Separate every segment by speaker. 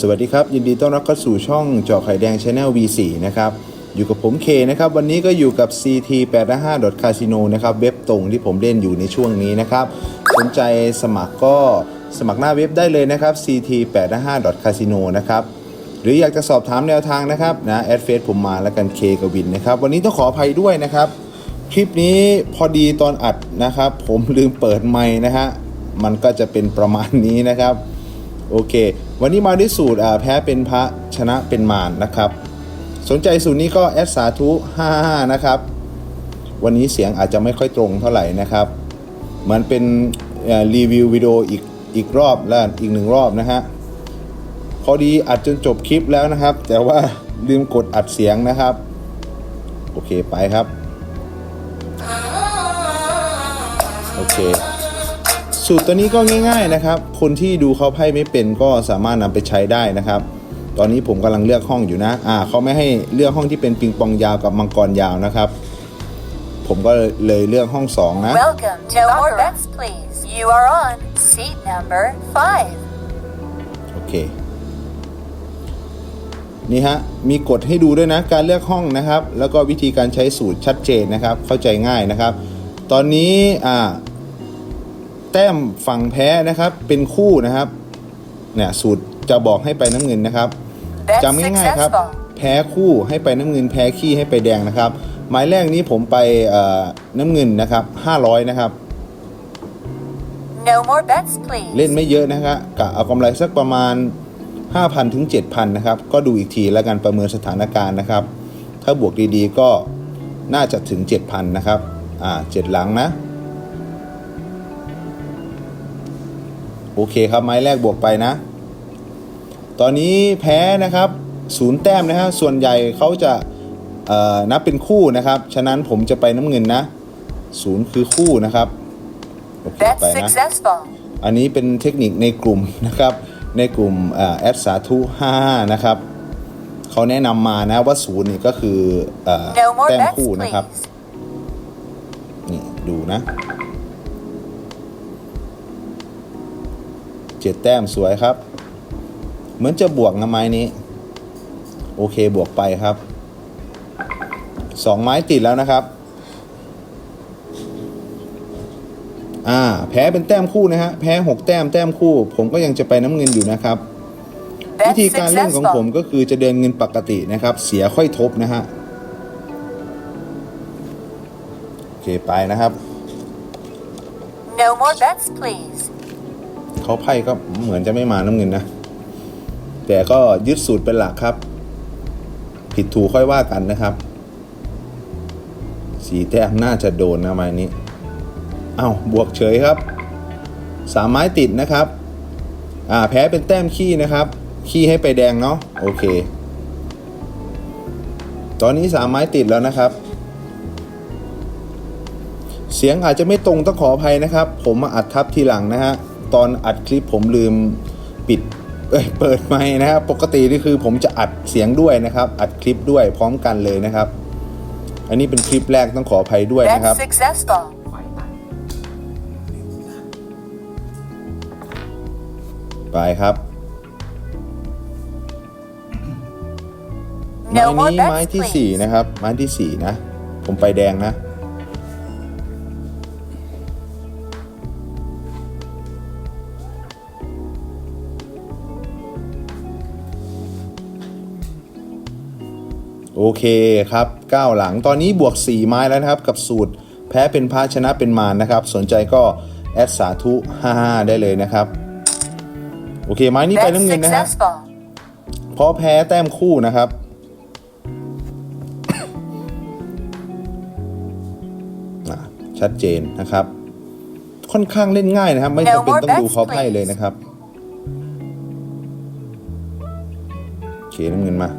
Speaker 1: สวัสดีครับ ยินดีต้อนรับเข้าสู่ช่องเจาะไข่แดง Channel V4 นะครับ อยู่กับผมเคนะครับ วันนี้ก็อยู่กับ CT85.casino นะครับ เว็บตรงที่ผมเล่นอยู่ในช่วงนี้นะครับ สนใจสมัครก็สมัครหน้าเว็บได้เลยนะครับ CT85.casino นะครับหรืออยากจะสอบถามแนวทางนะครับนะแอดเฟซผมมาแล้วกันเคกับวินนะครับ วันนี้ต้องขออภัยด้วยนะครับ คลิปนี้พอดีตอนอัดนะครับ ผมลืมเปิดไมค์นะฮะมันก็จะเป็นประมาณนี้นะครับ โอเค วันนี้มาด้วยสูตรแพ้เป็นพระชนะเป็นมารนะครับ สนใจสูตรนี้ก็แอดสาธุ55นะครับ วันนี้เสียงอาจจะไม่ค่อยตรงเท่าไหร่นะครับ เหมือนเป็นรีวิววิดีโออีกอีกรอบและอีกหนึ่งรอบนะฮะพอดีอัดจนจบคลิปแล้วนะครับ แต่ว่าลืมกดอัดเสียงนะครับ โอเคไปครับ โอเค สูตรตัวนี้ก็ง่าย ๆนะครับ คนที่ดูเขาไพ่ไม่เป็นก็สามารถนำไปใช้ได้นะครับ ตอนนี้ผมกำลังเลือกห้องอยู่นะอ่าเขาไม่ให้เลือกห้องที่เป็นปิงปองยาวกับมังกรยาวนะครับ ผมก็เลยเลือกห้องสองนะ
Speaker 2: Welcome to No more bets, please. You are on seat number five.
Speaker 1: โอเคนี่ฮะมีกฎให้ดูด้วยนะการเลือกห้องนะครับ แล้วก็วิธีการใช้สูตรชัดเจนนะครับ เข้าใจง่ายนะครับ ตอนนี้อ่า แต้มฝั่งแพ้นะครับเป็นคู่นะครับเนี่ยสูตรจะบอกให้ไปน้ำเงินนะครับ
Speaker 2: Bet
Speaker 1: จำง่ายๆครับ
Speaker 2: successful.
Speaker 1: แพ้คู่ให้ไปน้ำเงิน แพ้ขี้ให้ไปแดงนะครับ หมายแรกนี้ผมไปเอ่อน้ำเงินนะครับ500 นะครับ
Speaker 2: No more bets, please.
Speaker 1: เล่นไม่เยอะนะครับกะเอากำไรสักประมาณ 5,000 ถึง 7,000 นะครับ ก็ดูอีกทีแล้วกันประเมินสถานการณ์นะครับ ถ้าบวกดีๆก็น่าจะถึง 7,000 นะครับ อ่า 7 หลังนะ โอเคครับไม้แรกบวกไปนะ ตอนนี้แพ้นะครับศูนย์แต้มนะครับส่วนใหญ่เขาจะเอ่อนับเป็นคู่นะครับ ฉะนั้นผมจะไปน้ำเงินนะศูนย์คือคู่นะครับโอเค
Speaker 2: Bet
Speaker 1: ไปนะ
Speaker 2: successful.
Speaker 1: อันนี้เป็นเทคนิคในกลุ่มนะครับในกลุ่มแอดสาธุ55นะครับเขาแนะนำมานะว่าศูนย์นี่ก็คือเอ่อ
Speaker 2: No more
Speaker 1: แต้ม
Speaker 2: bets,
Speaker 1: คู่นะครับ
Speaker 2: please.
Speaker 1: นี่ดูนะ เจ็ดแต้มสวยครับ เหมือนจะบวกนะไม้นี้ โอเคบวกไปครับสองไม้ติดแล้วนะครับ อ่า แพ้เป็นแต้มคู่นะฮะ แพ้หกแต้มแต้มคู่ ผมก็ยังจะไปน้ำเงินอยู่นะครับ วิ
Speaker 2: Bet
Speaker 1: ธีการเล่นของผม
Speaker 2: successful.
Speaker 1: ก็คือจะเดินเงินปกตินะครับ เสียค่อยทบนะฮะ โอเคไปนะครับ
Speaker 2: No more bets, please.
Speaker 1: เขาไพ่ก็เหมือนจะไม่มาน้ำเงินนะ แต่ก็ยึดสูตรเป็นหลักครับ ผิดถูกค่อยว่ากันนะครับ สีแต้มน่าจะโดนนะไม้นี้ เอา้าบวกเฉยครับสามไม้ติดนะครับ อ่าแพ้เป็นแต้มขี้นะครับ ขี้ให้ไปแดงเนาะโอเค ตอนนี้สามไม้ติดแล้วนะครับเสียงอาจจะไม่ตรงต้องขออภัยนะครับ ผมมาอัดทับทีหลังนะฮะ ตอนอัดคลิปผมลืมปิดเอ้ยเปิดไมค์นะครับปกตินี่คือผมจะอัดเสียงด้วยนะครับ อัดคลิปด้วยพร้อมกันเลยนะครับ อันนี้เป็นคลิปแรกต้องขออภัยด้วย
Speaker 2: Bet
Speaker 1: นะครับ
Speaker 2: successful.
Speaker 1: ไปครับ ไม้
Speaker 2: No more
Speaker 1: นี้
Speaker 2: bets,
Speaker 1: ไม้ที่
Speaker 2: please.
Speaker 1: สี่นะครับ ไม้ที่สี่นะ ผมไปแดงนะ โอเคครับก้าวหลังตอนนี้บวก 4 ไม้แล้วนะครับ กับสูตรแพ้เป็นพาชนะเป็นมารนะครับ สนใจก็แอดสาธุ55ได้เลยนะครับ โอเคไม้นี้ไป
Speaker 2: Bet
Speaker 1: น้ำเงินนะฮะ
Speaker 2: successful.
Speaker 1: เพราะแพ้แต้มคู่นะครับอะชัดเจนนะครับ ค่อนข้างเล่นง่ายนะครับ ไม่จำเป็นต้องดูเขาไพ่เลยนะครับโอเคน้ำเงินมา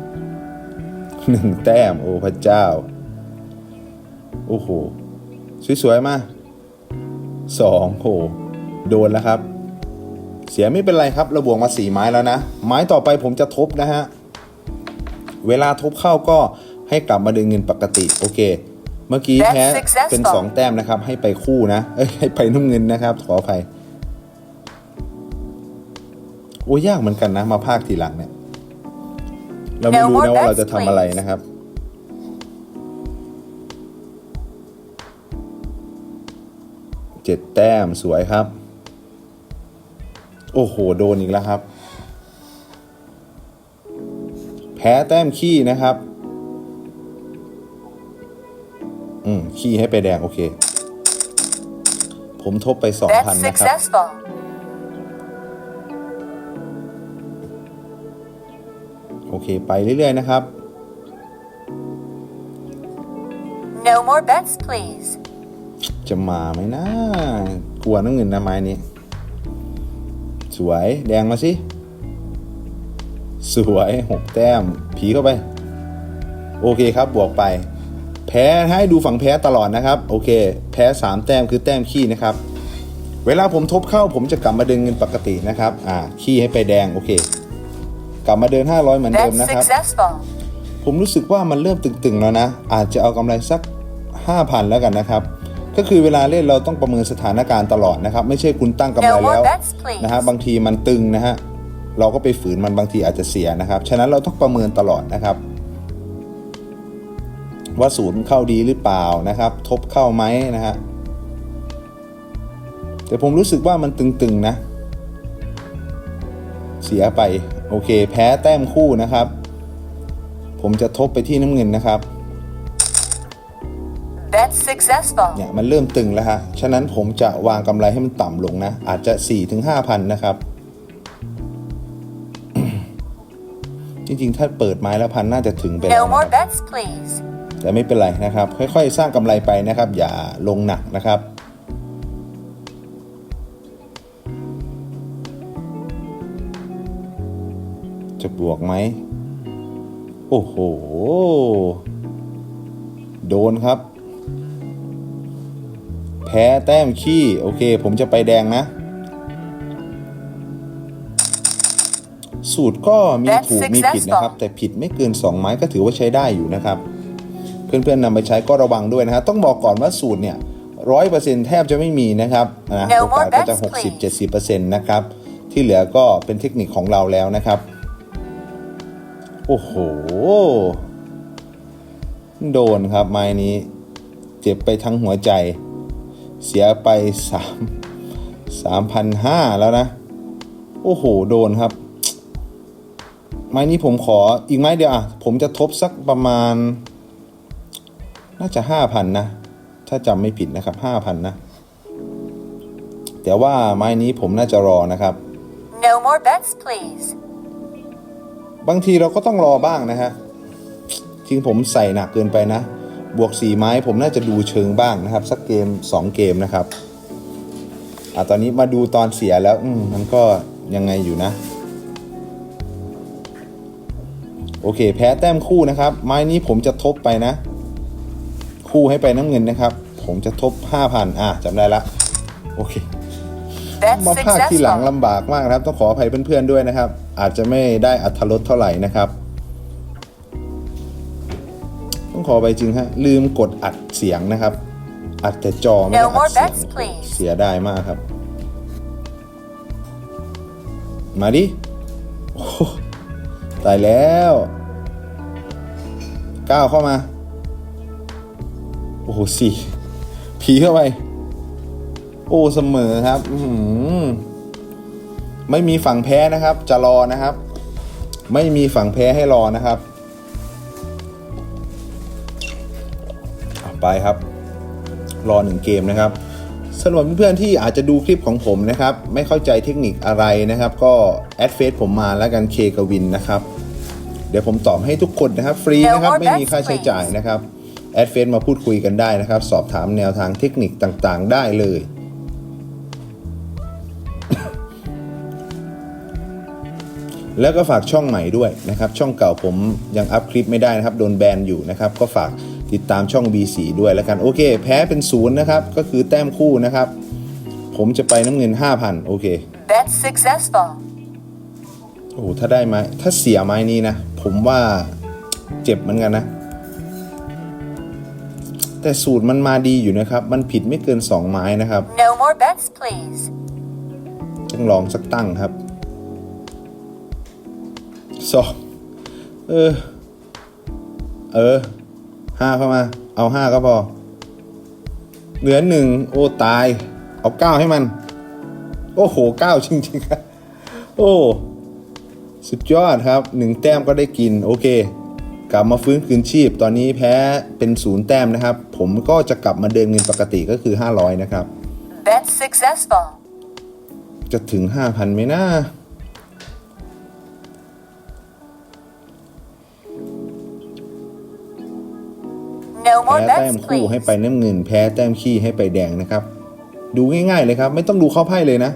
Speaker 1: หนึ่งแต้ม โอ้พระเจ้า โอ้โห สวย ๆ มาสองโห โดนแล้วครับ เสียไม่เป็นไรครับเราบวกมาสี่ไม้แล้วนะ ไม้ต่อไปผมจะทบนะฮะ เวลาทบเข้าก็ให้กลับมาดึงเงินปกติ โอเค เมื่อกี้
Speaker 2: That's
Speaker 1: แพ้
Speaker 2: successful
Speaker 1: เป็นสองแต้มนะครับ ให้ไปคู่นะ เอ้ย ให้ไปน้ำเงินนะครับ ขออภัยโอ้ยากเหมือนกันนะ มาภาคทีหลังเนี่ย เราไม่
Speaker 2: No
Speaker 1: รู้
Speaker 2: more
Speaker 1: นะว่าเรา
Speaker 2: bets,
Speaker 1: จะทำอะไร
Speaker 2: please.
Speaker 1: นะครับ เจ็ดแต้มสวยครับ โอ้โห โดนอีกแล้วครับ แพ้แต้มขี้นะครับ อืม ขี้ให้ไปแดง โอเค ผมทบไปสองพัน
Speaker 2: That's
Speaker 1: นะครับ เคไปเรื่อยๆนะครับ
Speaker 2: No more bets, please.
Speaker 1: จะมาไหมนะ กลัวน้ำเงินนะไม้นี้ สวยแดงมาสิ สวยหกแต้ม ผีเข้าไป โอเคครับบวกไป แพ้ให้ดูฝั่งแพ้ตลอดนะครับ โอเค แพ้สามแต้มคือแต้มขี้นะครับ เวลาผมทบเข้าผมจะกลับมาเดินเงินปกตินะครับ อ่า ขี้ให้ไปแดง โอเค กลับมาเดิน 500 เหมือนเดิม
Speaker 2: That's
Speaker 1: นะครับ
Speaker 2: successful.
Speaker 1: ผมรู้สึกว่ามันเริ่มตึงๆแล้วนะ อาจจะเอากำไรสัก 5,000 แล้วกันนะครับ ก็คือเวลาเล่นเราต้องประเมินสถานการณ์ตลอดนะครับ ไม่ใช่คุณตั้งกำไร
Speaker 2: No more
Speaker 1: แล้ว
Speaker 2: bets, please.
Speaker 1: นะฮะบางทีมันตึงนะฮะเราก็ไปฝืนมันบางทีอาจจะเสียนะครับ ฉะนั้นเราต้องประเมินตลอดนะครับ ว่าศูนย์เข้าดีหรือเปล่านะครับ ทบเข้าไหมนะฮะแต่ผมรู้สึกว่ามันตึงๆนะ เสียไป โอเค แพ้แต้มคู่นะครับ ผมจะทบไปที่น้ำเงินนะครับ
Speaker 2: That's successful.
Speaker 1: เนี่ยมันเริ่มตึงแล้วฮะ ฉะนั้นผมจะวางกำไรให้มันต่ำลงนะ อาจจะ 4-5ถึง5,000นะครับ จริงๆ ถ้าเปิดไม้แล้วพันน่าจะถึงไปแล้ว
Speaker 2: No
Speaker 1: นะ
Speaker 2: more
Speaker 1: ครับ
Speaker 2: bets, please.
Speaker 1: แต่ไม่เป็นไรนะครับ ค่อยๆ สร้างกำไรไปนะครับ อย่าลงหนักนะครับ จะบวกไหม โอ้โห โดนครับ แพ้แต้มขี้ โอเค ผมจะไปแดงนะ สูตรก็มี
Speaker 2: That's
Speaker 1: ถูกมีผิดนะครับ แต่ผิดไม่เกิน 2 ไม้ก็ถือว่าใช้ได้อยู่นะครับ เพื่อนๆนำไปใช้ก็ระวังด้วยนะครับต้องบอกก่อนว่าสูตรเนี่ยร้อยเปอร์เซ็นต์แทบจะไม่มีนะครับนะ
Speaker 2: No
Speaker 1: โอกาส
Speaker 2: more
Speaker 1: ก็จะ
Speaker 2: bets,
Speaker 1: หกสิบ
Speaker 2: please.
Speaker 1: เจ็ดสิบเปอร์เซ็นต์นะครับ ที่เหลือก็เป็นเทคนิคของเราแล้วนะครับ โอ้โห โดนครับไม้นี้ เจ็บไปทั้งหัวใจ เสียไปสามสามพันห้าแล้วนะ โอ้โห โดนครับ ไม้นี้ผมขออีกไม้เดียวอะ ผมจะทบสักประมาณ น่าจะห้าพันนะ ถ้าจำไม่ผิดนะครับห้าพันนะ แต่ว่าไม้นี้ผมน่าจะรอนะครับ
Speaker 2: No more bets, please.
Speaker 1: บางทีเราก็ต้องรอบ้างนะฮะจริงผมใส่หนักเกินไปนะ บวกสี่ไม้ผมน่าจะดูเชิงบ้างนะครับ สักเกมสองเกมนะครับอะตอนนี้มาดูตอนเสียแล้วอืมมันก็ยังไงอยู่นะ โอเค แพ้แต้มคู่นะครับ ไม้นี้ผมจะทบไปนะ คู่ให้ไปน้ำเงินนะครับ ผมจะทบห้าพันอะจำได้ละ โอเค
Speaker 2: That's
Speaker 1: มาภาคที่หลัง
Speaker 2: successful.
Speaker 1: ลำบากมากนะครับ ต้องขออภัยเพื่อนๆด้วยนะครับ อาจจะไม่ได้อัธรสเท่าไหร่นะครับ ต้องขอไปจริงฮะ ลืมกดอัดเสียงนะครับ อัดแต่จอไม่ได้
Speaker 2: No
Speaker 1: อั
Speaker 2: more
Speaker 1: ดเสียง
Speaker 2: bets, please.
Speaker 1: เสียดายมากครับ มาดิโอ้โหตายแล้วก้าวเข้ามา โอ้โหสี่ผีเข้าไป โอ้ เสมอครับ อื้อหือ ไม่มีฝั่งแพ้นะครับ จะรอนะครับ ไม่มีฝั่งแพ้ให้รอนะครับเอาไปครับ รอหนึ่งเกมนะครับสำหรับเพื่อนๆที่อาจจะดูคลิปของผมนะครับ ไม่เข้าใจเทคนิคอะไรนะครับ ก็แอดเฟซผมมาแล้วกันเคกวินนะครับ เดี๋ยวผมตอบให้ทุกคนนะครับ ฟรีนะครับ
Speaker 2: No more
Speaker 1: ไม่มีค่าใช้จ่ายนะครับแอดเฟซมาพูดคุยกันได้นะครับ สอบถามแนวทางเทคนิคต่างๆ ได้เลย แล้วก็ฝากช่องใหม่ด้วยนะครับ ช่องเก่าผมยังอัพคลิปไม่ได้นะครับ โดนแบนอยู่นะครับ ก็ฝากติดตามช่อง B4 ด้วยแล้วกัน โอเค แพ้เป็นศูนย์นะครับ ก็คือแต้มคู่นะครับ ผมจะไปน้ำเงิน 5,000 โอเค
Speaker 2: That's successful.
Speaker 1: โอ้โหถ้าได้ไม้ถ้าเสียไม้นี้นะ ผมว่าเจ็บเหมือนกันนะ แต่สูตรมันมาดีอยู่นะครับ มันผิดไม่เกิน 2 ไม้นะครับ
Speaker 2: No more bets, please.
Speaker 1: ต้องลองสักตั้งครับ สองเออ เออห้าเข้ามา เอาห้าก็พอ เหลือหนึ่งโอ้ตาย เอาเก้าให้มัน โอ้โหเก้าจริงๆครับโอ้ สุดยอดครับหนึ่งแต้มก็ได้กิน โอเค กลับมาฟื้นคืนชีพ ตอนนี้แพ้เป็นศูนย์แต้มนะครับ ผมก็จะกลับมาเดินเงินปกติก็คือ 500 นะครับ
Speaker 2: Bet successful.
Speaker 1: จะถึง 5,000ไหมนะ พ้
Speaker 2: more
Speaker 1: แต้ม
Speaker 2: bets,
Speaker 1: คู่ให้
Speaker 2: please.
Speaker 1: ไปน้ำเงิน แพ้แต้มขี้ให้ไปแดงนะครับ ดูง่ายๆเลยครับ ไม่ต้องดูเข้าไพ่เลยนะ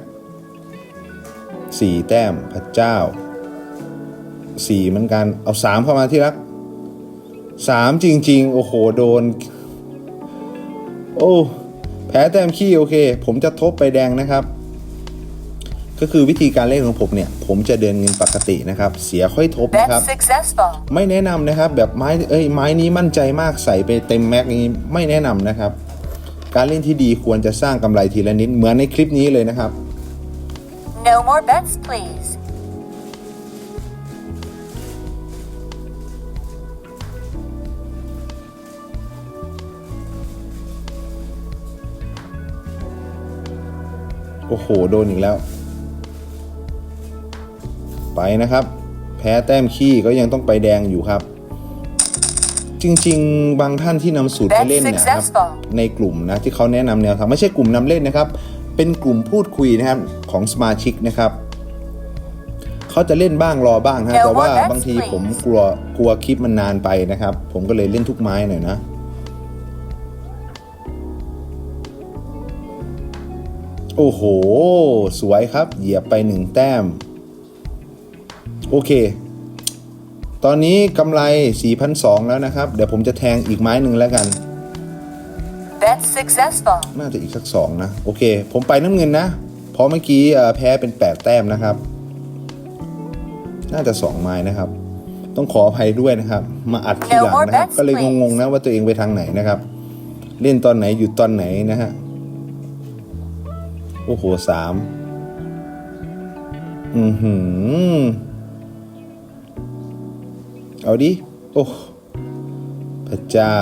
Speaker 1: สี่แต้มพระเจ้าสี่เหมือนกันเอาสามเข้ามาที่รักสามจริง ๆ โอ้โหโดน โอ้ แพ้แต้มขี้โอเค ผมจะทบไปแดงนะครับ ก็คือวิธีการเล่นของผมเนี่ย ผมจะเดินเงินปกตินะครับ เสียค่อยทบนะครับ
Speaker 2: Bet successful.
Speaker 1: ไม่แนะนำนะครับ แบบไม้เอ้ยไม้นี้มั่นใจมากใส่ไปเต็มแม็กนี้ไม่แนะนำนะครับ การเล่นที่ดีควรจะสร้างกำไรทีละนิดเหมือนในคลิปนี้เลยนะครับ
Speaker 2: No more bets, please.
Speaker 1: โอ้โห โดนอีกแล้ว ไปนะครับ แพ้แต้มขี้ก็ยังต้องไปแดงอยู่ครับ จริงๆ บางท่านที่นำสูตรไปเล่นเนี่ยครับ
Speaker 2: successful
Speaker 1: ในกลุ่มนะที่เขาแนะนำแนวทางไม่ใช่กลุ่มนำเล่นนะครับ เป็นกลุ่มพูดคุยนะครับของสมาชิกนะครับเขาจะเล่นบ้างรอบ้างฮะ
Speaker 2: No
Speaker 1: แต่ว่า
Speaker 2: more bets,
Speaker 1: บางที
Speaker 2: please
Speaker 1: ผมกลัวกลัวคลิปมันนานไปนะครับ ผมก็เลยเล่นทุกไม้หน่อยนะ โอ้โห สวยครับ เหยียบไปหนึ่งแต้ม โอเค ตอนนี้กำไร 4,200 แล้วนะครับ เดี๋ยวผมจะแทงอีกไม้หนึ่งแล้วกัน
Speaker 2: Bet successful.
Speaker 1: น่าจะอีกสักสองนะ โอเค ผมไปน้ำเงินนะ เพราะเมื่อกี้เอ่อแพ้เป็น 8 แต้มนะครับ น่าจะ 2 ไม้นะครับ ต้องขออภัยด้วยนะครับ มาอัดทีหลังนะครับ ก็เลยงงๆนะว่าตัวเองไปทางไหนนะครับ เล่นตอนไหนหยุดตอนไหนนะฮะ โอ้โหสามอือหือ เอาดิ โอ้ พระเจ้า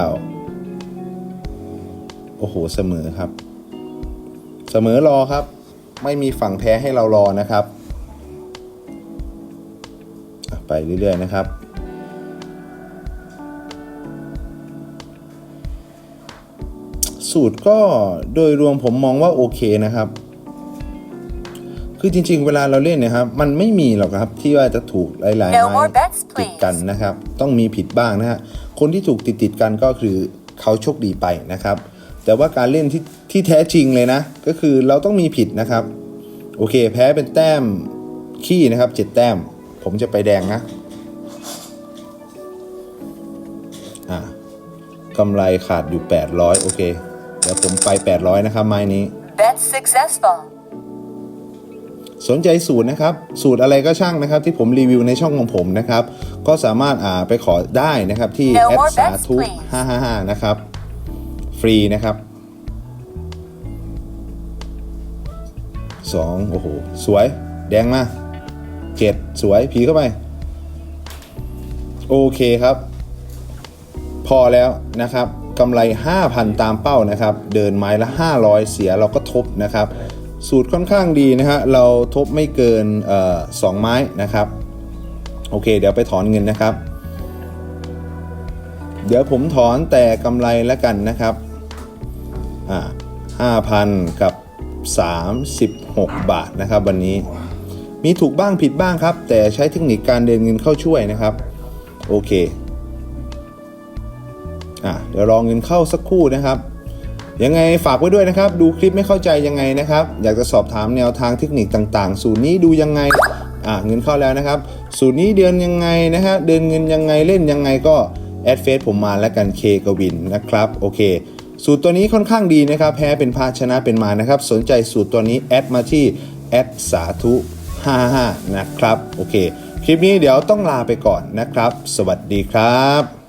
Speaker 1: โอ้โห เสมอครับ เสมอรอครับ ไม่มีฝั่งแพ้ให้เรารอนะครับ ไปเรื่อยๆนะครับสูตรก็โดยรวมผมมองว่าโอเคนะครับ คือจริง ๆ เวลาเราเล่นเนะครับ มันไม่มีหรอกครับที่ว่าจะถูกหลายๆ
Speaker 2: No
Speaker 1: ไม้
Speaker 2: more bets,
Speaker 1: ติดกัน
Speaker 2: please.
Speaker 1: นะครับ ต้องมีผิดบ้างนะฮะคนที่ถูกติดติดๆกันก็คือเขาโชคดีไปนะครับ แต่ว่าการเล่นที่ที่แท้จริงเลยนะ ก็คือเราต้องมีผิดนะครับ โอเค แพ้เป็นแต้มขี้นะครับเจ็ดแต้ม ผมจะไปแดงนะอ่ากำไรขาดอยู่ 800 โอเค เดี๋ยวผมไป 800 นะครับไม้นี้
Speaker 2: Bet successful.
Speaker 1: สนใจสูตรนะครับ สูตรอะไรก็ช่างนะครับ ที่ผมรีวิวในช่องของผมนะครับ ก็สามารถอ่าไปขอได้นะครับที่
Speaker 2: No
Speaker 1: แอด
Speaker 2: more
Speaker 1: สา
Speaker 2: bets,
Speaker 1: ธุ
Speaker 2: please.
Speaker 1: 555 นะครับ ฟรีนะครับสองโอ้โห สวย แดงมาเจ็ดสวย ผีเข้าไป โอเคครับ พอแล้วนะครับกำไร 5,000 ตามเป้านะครับ เดินไม้ละ 500 เสียเราก็ทบนะครับ สูตรค่อนข้างดีนะฮะเราทบไม่เกินออสองไม้นะครับ โอเค เดี๋ยวไปถอนเงินนะครับ เดี๋ยวผมถอนแต่กำไรแล้วกันนะครับอ่า5,000กับ 36 บาทนะครับ วันนี้มีถูกบ้างผิดบ้างครับ แต่ใช้เทคนิคการเดินเงินเข้าช่วยนะครับ โอเคอะเดี๋ยวรองเงินเข้าสักครู่นะครับ ยังไงฝากไว้ด้วยนะครับ ดูคลิปไม่เข้าใจยังไงนะครับ อยากจะสอบถามแนวทางเทคนิคต่างๆ สูตรนี้ดูยังไงอะเงินเข้าแล้วนะครับ สูตรนี้เดือนยังไงนะฮะเดินเงินยังไงเล่นยังไงก็แอดเฟซผมมาแล้วกันเคกวินนะครับโอเค สูตรตัวนี้ค่อนข้างดีนะครับ แพ้เป็นพาชนะเป็นมานะครับ สนใจสูตรตัวนี้แอดมาที่แอดสาธุ55นะครับโอเค คลิปนี้เดี๋ยวต้องลาไปก่อนนะครับ สวัสดีครับ